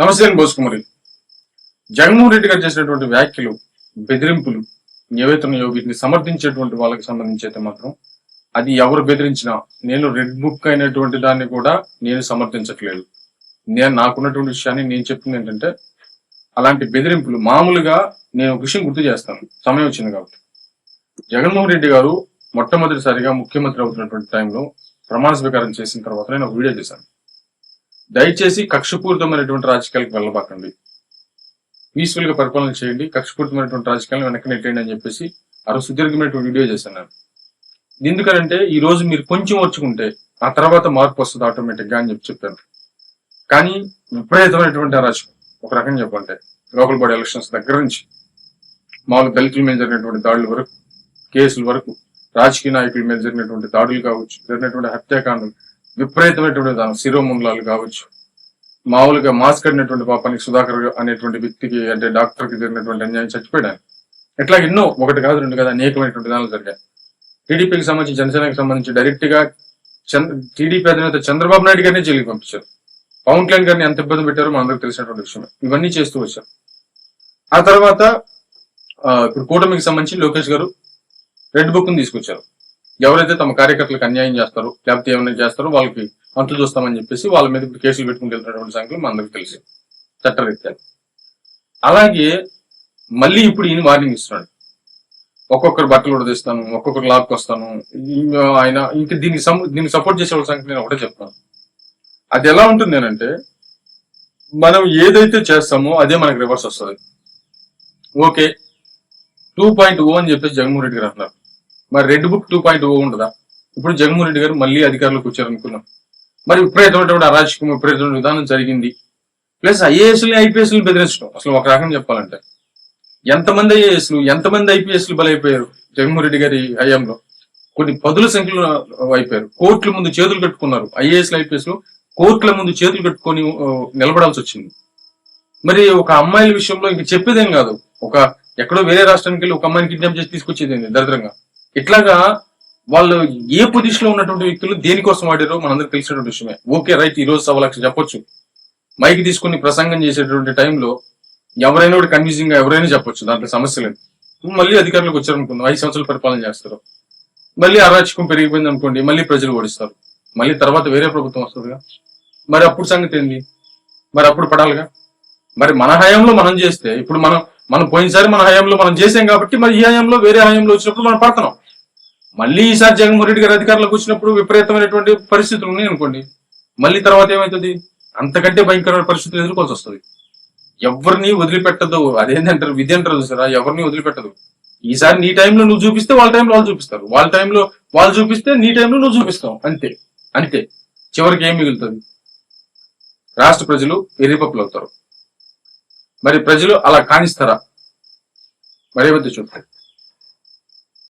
నమస్తే అండి బోసుకుమారి. జగన్మోహన్ రెడ్డి గారు చేసినటువంటి వ్యాఖ్యలు బెదిరింపులు ఏవైతే వీటిని సమర్థించేటువంటి వాళ్ళకి సంబంధించి అయితే మాత్రం అది ఎవరు బెదిరించినా నేను రెడ్ బుక్ అయినటువంటి దాన్ని కూడా నేను సమర్థించట్లేదు. నేను నాకున్నటువంటి విషయాన్ని నేను చెప్తుంది ఏంటంటే అలాంటి బెదిరింపులు మామూలుగా నేను ఒక విషయం గుర్తు చేస్తాను. సమయం వచ్చింది కాబట్టి. జగన్మోహన్ రెడ్డి గారు మొట్టమొదటిసారిగా ముఖ్యమంత్రి అవుతున్నటువంటి టైంలో ప్రమాణ స్వీకారం చేసిన తర్వాత నేను ఒక వీడియో చేశాను. దయచేసి కక్షపూరితమైనటువంటి రాజకీయాలకు వెళ్ళబాకండి. పీస్ఫుల్గా పరిపాలన చేయండి కక్షపూరితమైనటువంటి రాజకీయాలను వెనక్కి నెట్టండి అని చెప్పేసి ఆ రోజు సుదీర్ఘమైనటువంటి వీడియో చేశాను ఎందుకంటే ఈ రోజు మీరు కొంచెం వచ్చుకుంటే ఆ తర్వాత మార్పు వస్తుంది ఆటోమేటిక్గా అని చెప్పి చెప్పాను. కానీ విపరీతమైనటువంటి అరాచకం ఒక రకంగా చెప్పాలంటే లోకల్ బాడీ ఎలక్షన్స్ దగ్గర నుంచి మామూలు దళితుల మీద జరిగినటువంటి దాడుల వరకు కేసుల వరకు రాజకీయ నాయకుల మీద జరిగినటువంటి దాడులు కావచ్చు జరిగినటువంటి హత్యాకాండలు విపరీతమైనటువంటి శిరోముండలాలు కావచ్చు. మామూలుగా మాస్క్ కట్టినటువంటి పాపానికి సుధాకర్ అనేటువంటి వ్యక్తికి అంటే డాక్టర్కి జరిగినటువంటి అన్యాయం చచ్చిపోయాడు ఇట్లా ఎన్నో ఒకటి కాదు రెండు కాదు అనేకమైనటువంటి దాడులు జరిగాయి. టీడీపీకి సంబంధించి జనసేనకి సంబంధించి డైరెక్ట్గా టీడీపీ అధినేత చంద్రబాబు నాయుడు గారిని జైలుకి పంపించారు. పవన్ కళ్యాణ్ గారిని ఎంత ఇబ్బంది పెట్టారో మనందరికి తెలిసినటువంటి విషయం. ఇవన్నీ చేస్తూ వచ్చారు. ఆ తర్వాత ఇప్పుడు కూటమికి సంబంధించి లోకేష్ గారు రెడ్ బుక్ని తీసుకొచ్చారు. ఎవరైతే తమ కార్యకర్తలకు అన్యాయం చేస్తారో లేకపోతే ఏమైనా చేస్తారో వాళ్ళకి అంతు చూస్తామని చెప్పేసి వాళ్ళ మీద ఇప్పుడు కేసులు పెట్టుకుని వెళ్తున్నటువంటి సంఖ్యలు మనందరికి తెలుసు. చట్టరీత్యా. అలాగే మళ్ళీ ఇప్పుడు ఈయన వార్నింగ్ ఇస్తున్నాడు. ఒక్కొక్కరు బట్టలు ఉడదీస్తాను ఒక్కొక్కరు లాక్కొస్తాను ఆయన ఇంకా దీనికి దీనికి సపోర్ట్ చేసే వాళ్ళ సంఖ్య నేను ఒకటే చెప్తాను అది ఎలా ఉంటుంది అంటే మనం ఏదైతే చేస్తామో అదే మనకి రివర్స్ వస్తుంది. ఓకే టూ పాయింట్ ఓ అని చెప్పేసి జగన్మోహన్ రెడ్డి గారు అంటున్నారు మరి red book two point O ఉండదా ఇప్పుడు జగన్మోహన్ రెడ్డి గారు మళ్ళీ అధికారంలోకి వచ్చారనుకున్నాం మరి విపరీతమైనటువంటి అరాచకం విపరీతమైన విధానం జరిగింది. ప్లస్ ఐఏఎస్లు ఐపీఎస్లు బెదిరించడం. అసలు ఒక రకం చెప్పాలంటే. ఎంతమంది ఐఏఎస్లు ఎంతమంది ఐపీఎస్లు బలైపోయారు జగన్మోహన్ రెడ్డి గారి హయాంలో? కొన్ని పదుల సంఖ్యలో అయిపోయారు. కోర్టుల ముందు చేతులు కట్టుకున్నారు ఐఏఎస్లు ఐపీఎస్లు. కోర్టుల ముందు చేతులు కట్టుకొని నిలబడాల్సి వచ్చింది. మరి ఒక అమ్మాయిల విషయంలో ఇంక చెప్పేదేం కాదు. ఒక ఎక్కడో వేరే రాష్ట్రానికి వెళ్ళి ఒక అమ్మాయిని కిడ్నాప్ చేసి తీసుకొచ్చేది దరిద్రంగా. ఇట్లాగా వాళ్ళు ఏ పొజిషన్లో ఉన్నటువంటి వ్యక్తులు దేనికోసం వాడారో మనందరికి తెలిసినటువంటి విషయమే. ఓకే రైట్ ఈ రోజు సవా లక్ష చెప్పొచ్చు. మైక్ తీసుకుని ప్రసంగం చేసేటువంటి టైంలో ఎవరైనా కూడా కన్ఫ్యూజింగ్గా ఎవరైనా చెప్పొచ్చు దాంట్లో సమస్య లేదు. మళ్ళీ అధికారులకు వచ్చారనుకుందాం ఐదు సంవత్సరాలు పరిపాలన చేస్తారు. మళ్ళీ అరాచకం పెరిగిపోయింది అనుకోండి మళ్ళీ ప్రజలు ఓడిస్తారు. మళ్ళీ తర్వాత వేరే ప్రభుత్వం వస్తుందిగా. మరి అప్పుడు సంగతి ఏంది? మరి అప్పుడు పడాలిగా? మరి మన హయాంలో మనం చేస్తే ఇప్పుడు మనం మనం పోయినసారి మన హయాంలో మనం చేసాం కాబట్టి మరి ఈ హయాంలో వేరే హయాంలో వచ్చినప్పుడు మనం పడుతున్నాం. మళ్ళీ ఈసారి జగన్మోహన్ రెడ్డి గారు అధికారంలోకి వచ్చినప్పుడు విపరీతమైనటువంటి పరిస్థితులు ఉన్నాయి అనుకోండి. మళ్ళీ తర్వాత ఏమవుతుంది అంతకంటే భయంకరమైన పరిస్థితులు ఎదుర్కోవాల్సి వస్తుంది. ఎవరిని వదిలిపెట్టదు. అదేంటంటారు విధి అంటారు చూసారా? ఎవరిని వదిలిపెట్టదు. ఈసారి నీ టైంలో నువ్వు చూపిస్తే వాళ్ళ టైంలో వాళ్ళు చూపిస్తారు. వాళ్ళ టైంలో వాళ్ళు చూపిస్తే నీ టైంలో నువ్వు చూపిస్తావు. అంతే. అంతే. చివరికి ఏం మిగులుతుంది? రాష్ట్ర ప్రజలు ఎర్రిపప్పులు అవుతారు. మరి ప్రజలు అలా కానిస్తారా? మరేమైతే చూస్తారు